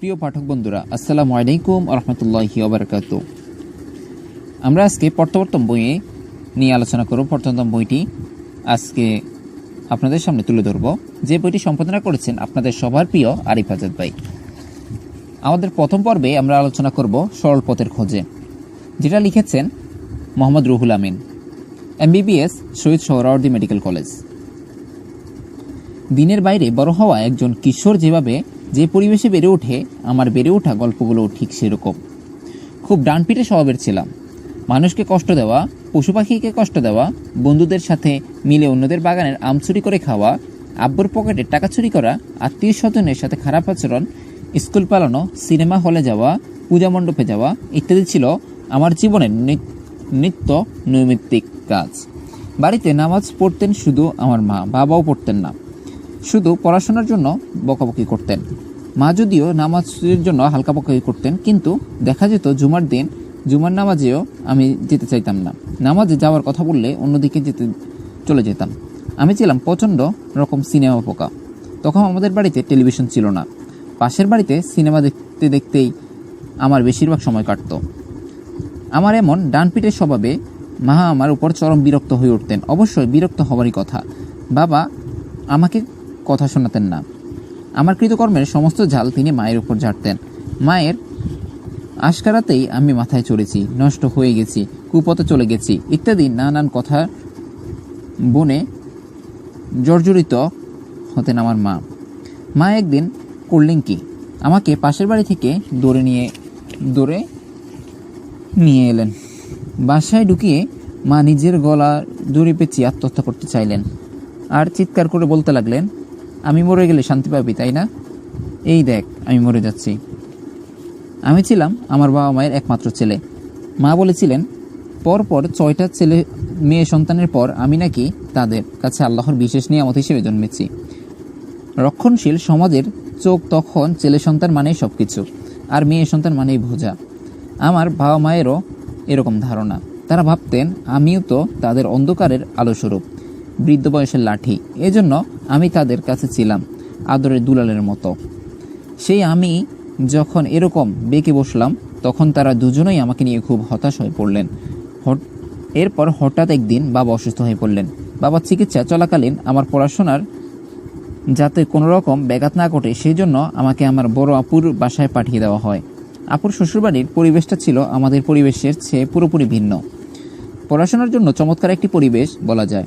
প্রিয় পাঠক বন্ধুরা, আসসালামু আলাইকুম রহমতুল্লাহি ওবরাকাত আমরা আজকে পট্টবর্তম বইয়ে নিয়ে আলোচনা করব। পট্টবর্তম বইটি আজকে আপনাদের সামনে তুলে ধরব। যে বইটি সম্পাদনা করেছেন আপনাদের সবার প্রিয় আরিফ আজাদ ভাই। আমাদের প্রথম পর্বে আমরা আলোচনা করব সরল পথের খোঁজে, যেটা লিখেছেন Mohammad Ruhul Amin, MBBS Shahid Suhrawardy medical college. দিনের বাইরে বড় হওয়া একজন কিশোর যেভাবে যে পরিবেশে বেড়ে ওঠে, আমার বেড়ে ওঠা গল্পগুলো ঠিক সেরকম। খুব ডানপিটে স্বভাবের ছিলাম। মানুষকে কষ্ট দেওয়া, পশু পাখিকে কষ্ট দেওয়া, বন্ধুদের সাথে মিলে অন্যদের বাগানের আম চুরি করে খাওয়া, আব্বুর পকেটে টাকা চুরি করা, আত্মীয় স্বজনের সাথে খারাপ আচরণ, স্কুল পালানো, সিনেমা হলে যাওয়া, পূজা মণ্ডপে যাওয়া ইত্যাদি ছিল আমার জীবনের নিত্য নৈমিত্তিক কাজ। বাড়িতে নামাজ পড়তেন শুধু আমার মা, বাবাও পড়তেন না। শুধু পড়াশোনার জন্য বকাবকি করতেন। মা যদিও নামাজের জন্য হালকা বকাবকি করতেন, কিন্তু দেখা যেত জুমার দিন, জুমার নামাজেও আমি যেতে চাইতাম না। নামাজে যাওয়ার কথা বললে অন্যদিকে যেতে, চলে যেতাম। আমি ছিলাম প্রচণ্ড রকম সিনেমা পোকা। তখন আমাদের বাড়িতে টেলিভিশন ছিল না। পাশের বাড়িতে সিনেমা দেখতে দেখতেই আমার বেশিরভাগ সময় কাটতো। আমার এমন ডানপিটের স্বভাবে মা আমার উপর চরম বিরক্ত হয়ে উঠতেন। অবশ্যই বিরক্ত হওয়ারই কথা। বাবা আমাকে কথা শোনাতেন না। আমার কৃতকর্মের সমস্ত ঝাল তিনি মায়ের উপর ঝাড়তেন। মায়ের আশকারাতেই আমি মাথায় চড়েছি, নষ্ট হয়ে গেছি, কুপথে চলে গেছি, ইত্যাদি নানান কথা বনে জর্জরিত হতেন আমার মা। মা একদিন করলেন কি? আমাকে পাশের বাড়ি থেকে দৌড়ে নিয়ে দৌড়ে নিয়ে এলেন। বাসায় ঢুকিয়ে মা নিজের গলা দড়ি পেঁচিয়ে আত্মহত্যা করতে চাইলেন। আর চিৎকার করে বলতে লাগলেন আমি মরে গেলে শান্তি পাবি, তাই না? এই দেখ, আমি মরে যাচ্ছি। আমি ছিলাম আমার বাবা মায়ের একমাত্র ছেলে। মা বলেছিলেন, পরপর ছয়টা ছেলে, মেয়ে সন্তানের পর আমি নাকি তাদের কাছে আল্লাহর বিশেষ নিয়ামত হিসেবে জন্মেছি। রক্ষণশীল সমাজের চোখ তখন ছেলে সন্তান মানেই সব কিছু আর মেয়ে সন্তান মানেই বোঝা। আমার বাবা মায়েরও এরকম ধারণা। তারা ভাবতেন, আমিও তো তাদের অন্ধকারের আলোস্বরূপ, বৃদ্ধ বয়সের লাঠি। এজন্য আমি তাদের কাছে ছিলাম, আদরের দুলালের মতো। সেই আমি যখন এরকম বেঁকে বসলাম, তখন তারা দুজনেই আমাকে নিয়ে খুব হতাশ হয়ে পড়লেন। এরপর হঠাৎ একদিন বাবা অসুস্থ হয়ে পড়লেন। বাবার চিকিৎসা চলাকালীন আমার পড়াশোনার যাতে কোনো রকম ব্যাঘাত না ঘটে সেই জন্য আমাকে আমার বড় আপুর বাসায় পাঠিয়ে দেওয়া হয়। আপুর শ্বশুরবাড়ির পরিবেশটা ছিল আমাদের পরিবেশের চেয়ে পুরোপুরি ভিন্ন। পড়াশোনার জন্য চমৎকার একটি পরিবেশ বলা যায়।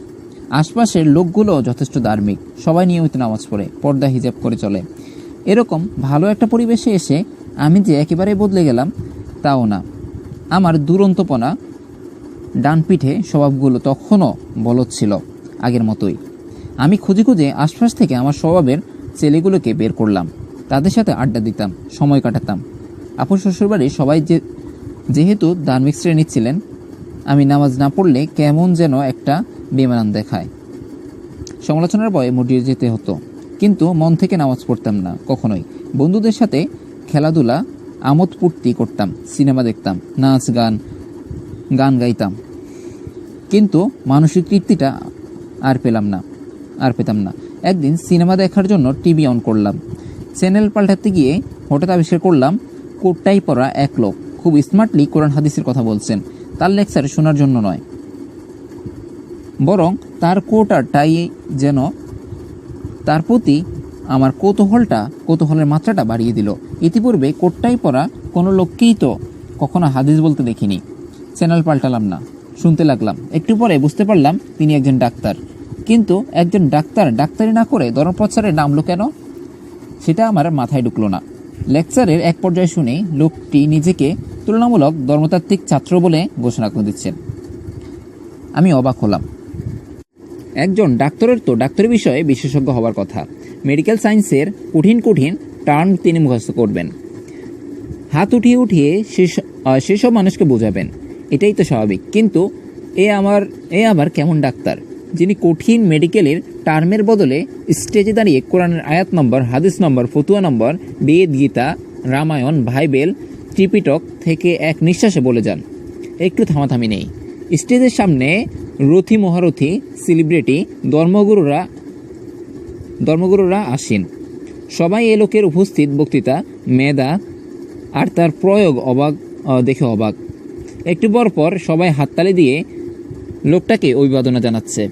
আশপাশের লোকগুলো যথেষ্ট ধার্মিক। সবাই নিয়মিত নামাজ পড়ে, পর্দা হিজাব করে চলে। এরকম ভালো একটা পরিবেশে এসে আমি যে একেবারে বদলে গেলাম, তাও না। আমার দুরন্তপনা ডান পিঠে স্বভাবগুলো তখনও বলদ ছিল, আগের মতোই। আমি খুঁজে খুঁজে আশপাশ থেকে আমার স্বভাবের ছেলেগুলোকে বের করলাম। তাদের সাথে আড্ডা দিতাম, সময় কাটাতাম। আপুর শ্বশুরবাড়ির সবাই যে, যেহেতু ধার্মিক শ্রেণির ছিলেন, আমি নামাজ না পড়লে কেমন যেন একটা বেমানান দেখায়। সমালোচনার ভয়ে মরিয়ে যেতে হতো। কিন্তু মন থেকে নামাজ পড়তাম না, কখনোই। বন্ধুদের সাথে খেলাধুলা, আমোদ পূর্তি করতাম, সিনেমা দেখতাম, নাচ গান গান গাইতাম। কিন্তু মানসিক তৃপ্তিটা আর পেলাম না, আর পেতাম না। একদিন সিনেমা দেখার জন্য টিভি অন করলাম। চ্যানেল পাল্টাতে গিয়ে হঠাৎ আবিষ্কার করলাম, কোটটাই পরা এক লোক। খুব স্মার্টলি কোরআন হাদিসের কথা বলছেন। তার লেকচার শোনার জন্য নয়। বরং তার কোট আর টাই যেন তার প্রতি আমার কৌতূহলটা, কৌতূহলের মাত্রাটা বাড়িয়ে দিল। ইতিপূর্বে কোটটাই পরা কোনো লোককেই তো কখনো হাদিস বলতে দেখিনি। চ্যানেল পাল্টালাম না, শুনতে লাগলাম। একটু পরে বুঝতে পারলাম তিনি একজন ডাক্তার। কিন্তু একজন ডাক্তার ডাক্তারি না করে ধর্মপ্রচারে নামলো কেন? সেটা আমার মাথায় ঢুকলো না। লেকচারের এক পর্যায়ে শুনে লোকটি নিজেকে তুলনামূলক ধর্মতাত্ত্বিক ছাত্র বলে ঘোষণা করে দিচ্ছেন। আমি অবাক হলাম। একজন ডাক্তারের তো ডাক্তারি বিষয়ে বিশেষজ্ঞ হওয়ার কথা। মেডিকেল সায়েন্সের কঠিন কঠিন টার্ম তিনি মুখস্থ করবেন। হাত উঠিয়ে উঠিয়ে সেস- সেসব মানুষকে বোঝাবেন। এটাই তো স্বাভাবিক। কিন্তু এ আমার, এ আবার কেমন ডাক্তার? যিনি কঠিন মেডিকেলের টার্মের বদলে স্টেজে দাঁড়িয়ে কোরআনের আয়াত নম্বর, হাদিস নম্বর, ফতুয়া নম্বর, বেদ, গীতা, রামায়ণ ভাইবেল ত্রিপিটক থেকে এক নিঃশ্বাসে বলে যান। একটু থামাথামি নেই। স্টেজের সামনে রথী মহারথী সেলিব্রিটি ধর্মগুরুরা ধর্মগুরুরা আসেন। সবাই এ লোকের উপস্থিত বক্তৃতা, মেধা আর তার প্রয়োগ অবাক দেখে অবাক। একটু পর পর সবাই হাততালি দিয়ে লোকটাকে অভিবাদনা জানাচ্ছে।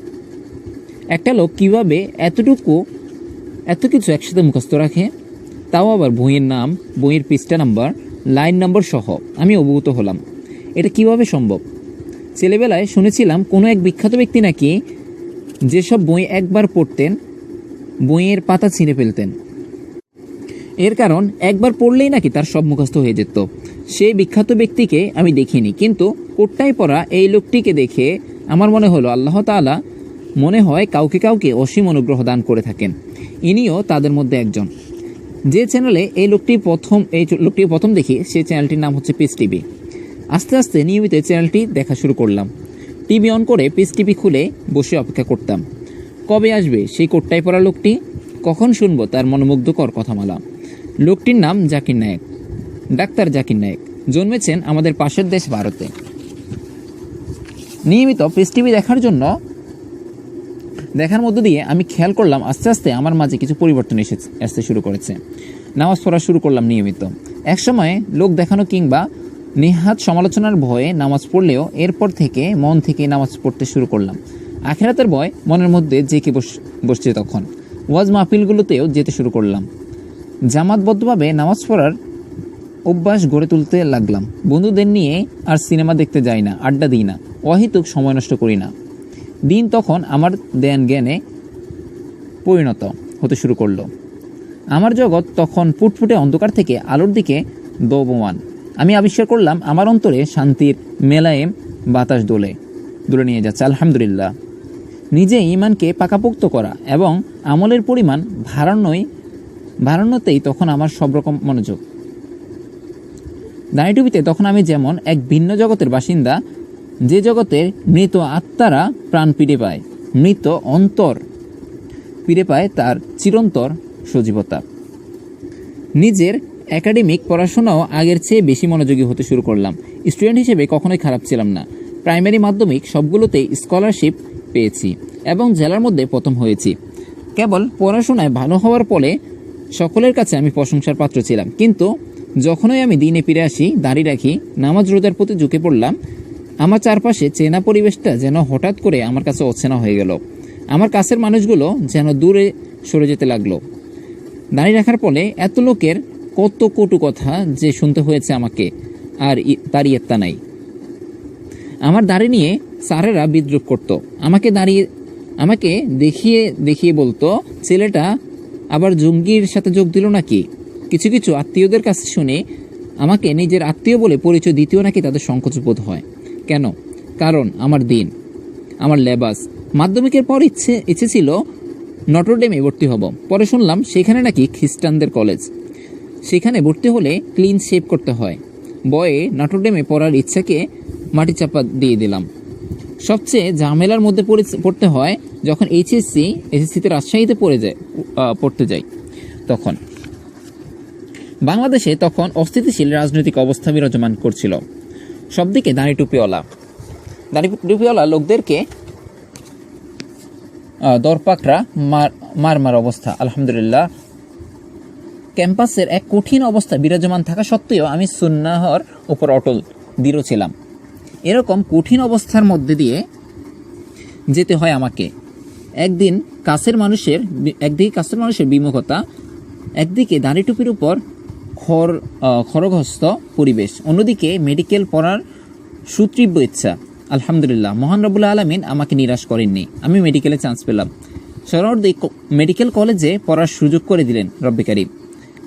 একটা লোক কীভাবে এতটুকু, এত কিছু একসাথে মুখস্থ রাখে? তাও আবার বইয়ের নাম, বইয়ের পৃষ্ঠা নাম্বার, লাইন নাম্বার সহ। আমি অবগত হলাম। এটা কীভাবে সম্ভব? ছেলেবেলায় শুনেছিলাম কোনো এক বিখ্যাত ব্যক্তি নাকি যেসব বই একবার পড়তেন, বইয়ের পাতা ছিঁড়ে ফেলতেন। এর কারণ, একবার পড়লেই নাকি তার সব মুখস্থ হয়ে যেত। সেই বিখ্যাত ব্যক্তিকে আমি দেখিনি, কিন্তু কোটটাই পরা এই লোকটিকে দেখে আমার মনে হলো আল্লাহ তাআলা মনে হয় কাউকে কাউকে অসীম অনুগ্রহ দান করে থাকেন। ইনিও তাদের মধ্যে একজন। যে চ্যানেলে এই লোকটি প্রথম, এই লোকটি প্রথম দেখি, সেই চ্যানেলটির নাম হচ্ছে পিস টিভি আস্তে আস্তে নিয়মিত এই চ্যানেলটি দেখা শুরু করলাম। টিভি অন করে পিস টিভি খুলে বসে অপেক্ষা করতাম। কবে আসবে সেই কোটটাই পড়া লোকটি? কখন শুনব তার মনোমুগ্ধকর কথামালা? লোকটির নাম জাকির নায়েক। ডাক্তার জাকির নায়েক। জন্মেছেন আমাদের পাশের দেশ ভারতে। নিয়মিত পিস টিভি দেখার জন্য দেখার মধ্য দিয়ে আমি খেয়াল করলাম আস্তে আস্তে আমার মাঝে কিছু পরিবর্তন এসে আসতে শুরু করেছে। নামাজ পড়া শুরু করলাম নিয়মিত। একসময় লোক দেখানো কিংবা নেহাত সমালোচনার ভয়ে নামাজ পড়লেও এরপর থেকে মন থেকে নামাজ পড়তে শুরু করলাম। আখেরাতের ভয় মনের মধ্যে জেকে বস বসছে তখন। ওয়াজ মাহফিলগুলোতেও যেতে শুরু করলাম। জামাতবদ্ধভাবে নামাজ পড়ার অভ্যাস গড়ে তুলতে লাগলাম। বন্ধুদের নিয়ে আর সিনেমা দেখতে যাই না, আড্ডা দিই না, অহেতুক সময় নষ্ট করি না। দিন তখন আমার দেন জ্ঞানে পরিণত হতে শুরু করল। আমার জগৎ তখন ফুটফুটে অন্ধকার থেকে আলোর দিকে দৌবমান। আমি আবিষ্কার করলাম, আমার অন্তরে শান্তির মেলায়েম বাতাস দোলে দোলে নিয়ে যাচ্ছে, আলহামদুলিল্লাহ। নিজে ইমানকে পাকাপোক্ত করা এবং আমলের পরিমাণ ভাড়ানোই ভাড়ানোতেই তখন আমার সব রকম মনোযোগ। দাঁড়িটুবিতে তখন আমি যেমন এক ভিন্ন জগতের বাসিন্দা, যে জগতের মৃত আত্মারা প্রাণ ফিরে পায়, মৃত অন্তর ফিরে পায় তার চিরন্তর সজীবতা। নিজের একাডেমিক পড়াশোনাও আগের চেয়ে বেশি মনোযোগী হতে শুরু করলাম। স্টুডেন্ট হিসেবে কখনোই খারাপ ছিলাম না। প্রাইমারি মাধ্যমিক সবগুলোতেই স্কলারশিপ পেয়েছি এবং জেলার মধ্যে প্রথম হয়েছি। কেবল পড়াশোনায় ভালো হওয়ার ফলে সকলের কাছে আমি প্রশংসার পাত্র ছিলাম। কিন্তু যখনই আমি দিনে ফিরে আসি, দাঁড়িয়ে রাখি, নামাজ রোজার প্রতি ঝুঁকে পড়লাম, আমার চারপাশে চেনা পরিবেশটা যেন হঠাৎ করে আমার কাছে অচেনা হয়ে গেল। আমার কাছের মানুষগুলো যেন দূরে সরে যেতে লাগল। দাঁড়িয়ে রাখার ফলে এত লোকের কত কটু কথা যে শুনতে হয়েছে আমাকে, আর তার ইয়ত্তা নাই। আমার দাড়ি নিয়ে স্যারেরা বিদ্রুপ করত। আমাকে দাঁড়িয়ে, আমাকে দেখিয়ে দেখিয়ে বলতো, ছেলেটা আবার জঙ্গির সাথে যোগ দিল নাকি? কিছু কিছু আত্মীয়দের কাছে শুনে আমাকে নিজের আত্মীয় বলে পরিচয় দ্বিতীয় নাকি তাদের সংকোচ বোধ হয়। কেন? কারণ আমার দিন, আমার লেবাস। মাধ্যমিকের পর ইচ্ছে ইচ্ছে ছিল নটরডেমে ভর্তি হব। পরে শুনলাম সেখানে নাকি খ্রিস্টানদের কলেজ। সেখানে ভর্তি হলে ক্লিন শেভ করতে হয়। বয়ে নটরডেমে পড়ার ইচ্ছাকে মাটি চাপা দিয়ে দিলাম। সবচেয়ে ঝামেলার মধ্যে পড়তে হয় যখন এইচএসসি এসএসসিতে রাজশাহীতে পড়ে যায় পড়তে যাই তখন। বাংলাদেশে তখন অস্থিতিশীল রাজনৈতিক অবস্থা বিরাজমান করছিল। সবদিকে দাঁড়ি টুপিওয়ালা। দাঁড়ি টুপিওয়ালা লোকদেরকে দরপাকরা মার মার অবস্থা। আলহামদুলিল্লাহ ক্যাম্পাসের এক কঠিন অবস্থা বিরাজমান থাকা সত্ত্বেও আমি সুন্নাহর উপর অটল দৃঢ় ছিলাম। এরকম কঠিন অবস্থার মধ্যে দিয়ে যেতে হয় আমাকে। একদিন কাছের মানুষের একদিকে কাছের মানুষের বিমুখতা একদিকে দাঁড়ি টুপির উপর খর আহ, খড়গহস্ত পরিবেশ অন্যদিকে মেডিকেল পড়ার সুতীব্র ইচ্ছা। আলহামদুলিল্লাহ মহান রবুল্লা আলমিন আমাকে নিরাশ করেননি। আমি মেডিকেলে চান্স পেলাম। সরদি মেডিকেল কলেজে পড়ার সুযোগ করে দিলেন রব্বি কারিম।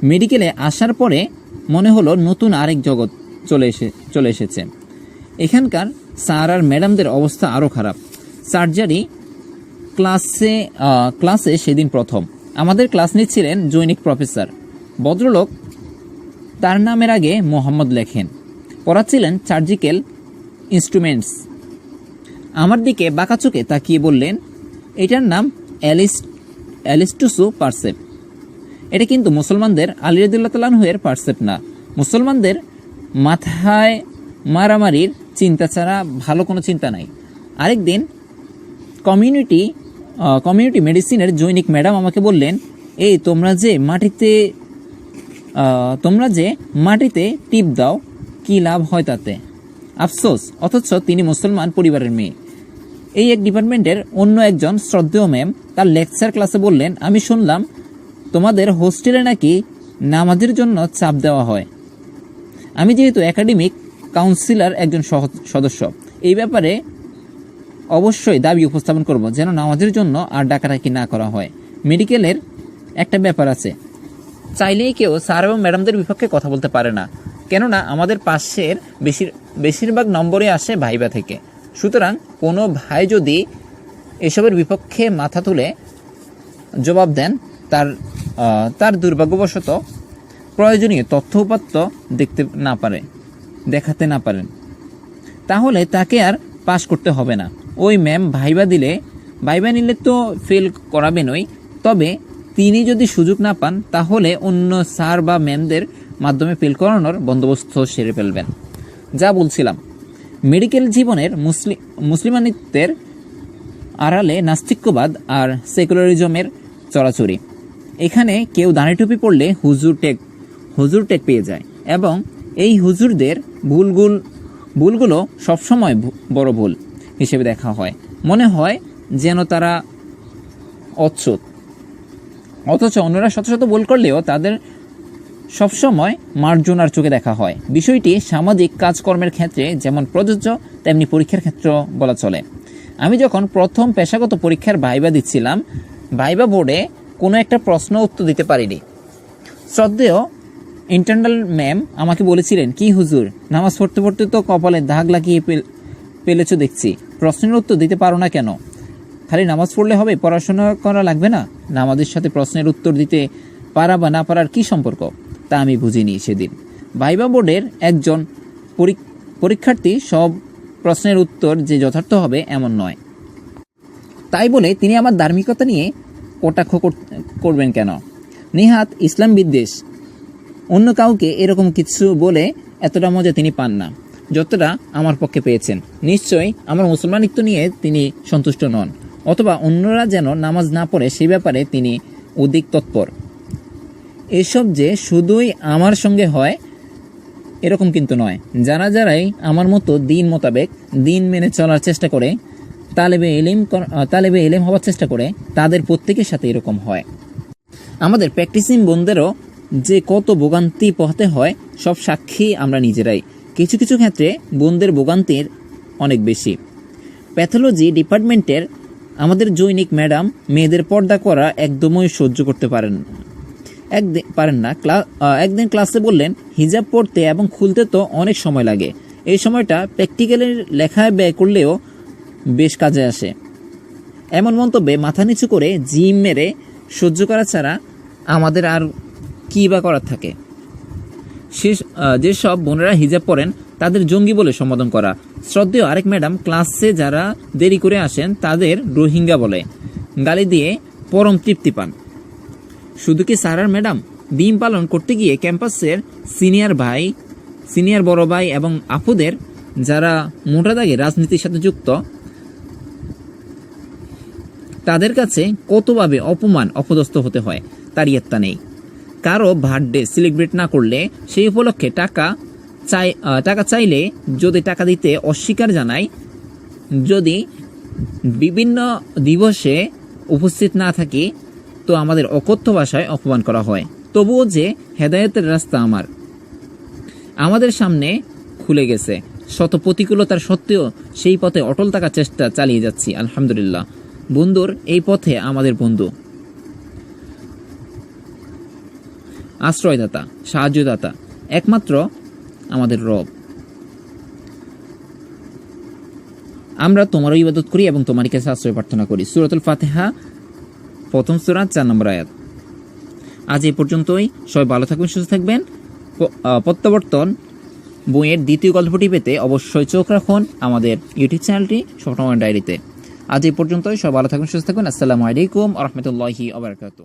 মেডিকেলে আসার পরে মনে হলো নতুন আরেক জগৎ চলে এসে, চলে এসেছে। এখানকার স্যার আর ম্যাডামদের অবস্থা আরও খারাপ। সার্জারি ক্লাসে ক্লাসে সেদিন প্রথম। আমাদের ক্লাস নিচ্ছিলেন জৈনিক প্রফেসর। ভদ্রলোক তার নামের আগে মোহাম্মদ লেখেন। পড়াচ্ছিলেন সার্জিক্যাল ইনস্ট্রুমেন্টস। আমার দিকে বাঁকা তাকিয়ে বললেন, এটার নাম অ্যালিস, অ্যালিস্টুসু পারসেপ। এটা কিন্তু মুসলমানদের আলিরদুল্লাহ তালানহুয়ের পারসেপ্ট না। মুসলমানদের মাথায় মারামারির চিন্তা ছাড়া ভালো কোনো চিন্তা নাই। আরেকদিন কমিউনিটি কমিউনিটি মেডিসিনের জৈনিক ম্যাডাম আমাকে বললেন, এই তোমরা যে মাটিতে তোমরা যে মাটিতে টিপ দাও, কি লাভ হয় তাতে? আফসোস, অথচ তিনি মুসলমান পরিবারের মেয়ে। এই এক ডিপার্টমেন্টের অন্য একজন শ্রদ্ধেয় ম্যাম তার লেকচার ক্লাসে বললেন, আমি শুনলাম তোমাদের হোস্টেলে নাকি নামাজের জন্য চাপ দেওয়া হয়? আমি যেহেতু একাডেমিক কাউন্সিলর একজন সদস্য, এই ব্যাপারে অবশ্যই দাবি উপস্থাপন করব যেন নামাজের জন্য আর ডাকাডাকি না করা হয়। মেডিকেলের একটা ব্যাপার আছে। চাইলেই কেউ স্যার এবং ম্যাডামদের বিপক্ষে কথা বলতে পারে না, কেননা আমাদের পাশের বেশির, বেশিরভাগ নম্বরে আসে ভাইবা থেকে। সুতরাং কোনো ভাই যদি এসবের বিপক্ষে মাথা তুলে জবাব দেন তার তার দুর্ভাগ্যবশত প্রয়োজনীয় তথ্য উপাত্ত দেখতে না পারে, দেখাতে না পারেন। তাহলে তাকে আর পাশ করতে হবে না। ওই ম্যাম ভাইবা দিলে, ভাইবা নিলে তো ফেল করাবেনই তবে তিনি যদি সুযোগ না পান, তাহলে অন্য স্যার বা ম্যামদের মাধ্যমে ফেল করানোর বন্দোবস্ত সেরে ফেলবেন। যা বলছিলাম, মেডিকেল জীবনের মুসলিম মুসলিমানিত্বের আড়ালে নাস্তিক্যবাদ আর সেকুলারিজমের চড়াচড়ি। এখানে কেউ দাঁড়ি টুপি পড়লে হুজুর টেক হুজুর টেক পেয়ে যায়। এবং এই হুজুরদের ভুলগুল, ভুলগুলো সবসময় বড় ভুল হিসেবে দেখা হয়। মনে হয় যেন তারা অচ্ছুত অথচ অন্যরা শত শত ভুল করলেও তাদের সবসময় মার্জনার চোখে দেখা হয়। বিষয়টি সামাজিক কাজকর্মের ক্ষেত্রে যেমন প্রযোজ্য, তেমনি পরীক্ষার ক্ষেত্রেও বলা চলে। আমি যখন প্রথম পেশাগত পরীক্ষার ভাইবা দিচ্ছিলাম, ভাইবা বোর্ডে কোনো একটা প্রশ্ন উত্তর দিতে পারিনি। শ্রদ্ধেয় ইন্টারনাল ম্যাম আমাকে বলেছিলেন, কি হুজুর, নামাজ পড়তে পড়তে তো কপালে দাগ লাগিয়ে পেলেছ দেখছি। প্রশ্নের উত্তর দিতে পারো না কেন? খালি নামাজ পড়লে হবে, পড়াশোনা করা লাগবে না? নামাজের সাথে প্রশ্নের উত্তর দিতে পারা বা না পারার কী সম্পর্ক? তা আমি বুঝিনি সেদিন। ভাইবা বোর্ডের একজন পরী- পরীক্ষার্থী সব প্রশ্নের উত্তর যে যথার্থ হবে এমন নয়। তাই বলে তিনি আমার ধার্মিকতা নিয়ে কটাক্ষ কর- করবেন কেন? নিহাত ইসলাম বিদ্বেষ। অন্য কাউকে এরকম কিছু বলে এতটা মজা তিনি পান না। যতটা আমার পক্ষে পেয়েছেন। নিশ্চয়ই আমার মুসলমানিত্ব নিয়ে তিনি সন্তুষ্ট নন। অথবা অন্যরা যেন নামাজ না পড়ে সেই ব্যাপারে তিনি অধিক তৎপর। এসব যে শুধুই আমার সঙ্গে হয়, এরকম কিন্তু নয়। যারা যারাই আমার মতো দিন মোতাবেক দিন মেনে চলার চেষ্টা করে তালেবে এলিম তালেবে এলিম হওয়ার চেষ্টা করে তাদের প্রত্যেকের সাথে এরকম হয়। আমাদের প্র্যাকটিসিং বোনদেরও যে কত ভোগান্তি পোহাতে হয় সব সাক্ষী আমরা নিজেরাই। কিছু কিছু ক্ষেত্রে বোনদের ভোগান্তির অনেক বেশি। প্যাথোলজি ডিপার্টমেন্টের আমাদের জৈনিক ম্যাডাম মেয়েদের পর্দা করা একদমই সহ্য করতে পারেন একদিন পারেন না। ক্লা- আহ, একদিন ক্লাসে বললেন হিজাব পড়তে এবং খুলতে তো অনেক সময় লাগে। এই সময়টা প্র্যাকটিক্যালের লেখায় ব্যয় করলেও বেশ কাজে আসে। এমন মন্তব্যে মাথা নিচু করে জিম মেরে সহ্য করা ছাড়া আমাদের আর কী বা করার থাকে? শেষ যেসব বোনেরা হিজাব পরেন, তাদের জঙ্গি বলে সম্বোধন করা। শ্রদ্ধেয় আরেক ম্যাডাম ক্লাসে যারা দেরি করে আসেন, তাদের রোহিঙ্গা বলে। গালি দিয়ে পরম তৃপ্তি পান। শুধু কি স্যার আর ম্যাডাম? ডিম পালন করতে গিয়ে ক্যাম্পাসের সিনিয়র ভাই, সিনিয়র বড় ভাই এবং আপুদের, যারা মোটা দাগে রাজনীতির সাথে যুক্ত তাদের কাছে কতভাবে অপমান, অপদস্থ হতে হয়, তার ইয়ত্তা নেই। কারও বার্থডে সেলিব্রেট না করলে সেই উপলক্ষে টাকা চাই টাকা চাইলে যদি টাকা দিতে অস্বীকার জানায়, যদি বিভিন্ন দিবসে উপস্থিত না থাকি, তো আমাদের অকথ্য ভাষায় অপমান করা হয়। তবুও যে হেদায়েতের রাস্তা আমার, আমাদের সামনে খুলে গেছে। শত প্রতিকূলতার সত্ত্বেও সেই পথে অটল থাকার চেষ্টা চালিয়ে যাচ্ছি, আলহামদুলিল্লাহ। বন্ধুর এই পথে আমাদের বন্ধু। আশ্রয়দাতা, সাহায্যদাতা, একমাত্র আমাদের রব। আমরা তোমারও ইবাদত করি এবং তোমারই কাছে আশ্রয় প্রার্থনা করি। সুরতুল ফাতেহা, প্রথম সুরা, চার নম্বর আয়াত। আজ এই পর্যন্তই। সবাই ভালো থাকবেন, সুস্থ থাকবেন। প্রত্যাবর্তন বইয়ের দ্বিতীয় গল্পটি পেতে অবশ্যই চোখ রাখুন আমাদের ইউটিউব চ্যানেলটি সবসময় ডায়েরিতে। আজ এই পর্যন্তই সবাই ভালো থাকুন সুস্থ থাকুন। আসসালামু আলাইকুম রহমতুল্লাহি আবরকাত